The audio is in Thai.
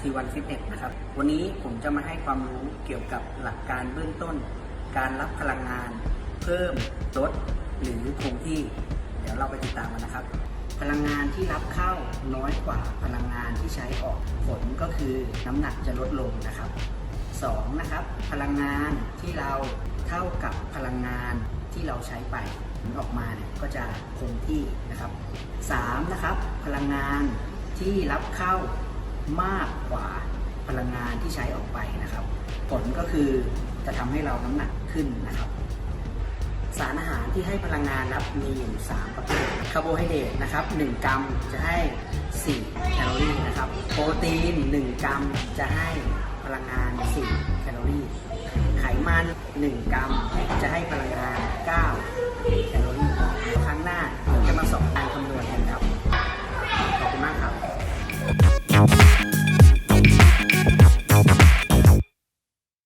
T1 Fitness นะครับ วันนี้ผมจะมาให้ความรู้เกี่ยวกับหลักการเบื้องต้น การรับพลังงาน เพิ่มลดหรือคงที่ เดี๋ยวเราไปติดตามกันนะครับ พลังงานที่รับเข้าน้อยกว่าพลังงานที่ใช้ออกผลก็คือน้ำหนักจะลดลงนะครับ 2. นะครับ พลังงานที่เราเท่ากับพลังงานที่เราใช้ไปผลออกมาเนี่ยก็จะคงที่นะครับ 3. นะครับ พลังงานที่รับเข้า มากกว่าพลังงานที่ใช้ออกไปนะครับ ผลก็คือจะทำให้เราน้ำหนักขึ้นนะครับ สารอาหารที่ให้พลังงานรับมีอยู่ 3 ประเภทคาร์โบไฮเดรตนะครับ 1 กรัมจะให้ 4 แคลอรี่นะครับ โปรตีน 1 กรัมจะให้พลังงาน 4 แคลอรี่ ไขมัน 1 กรัมจะ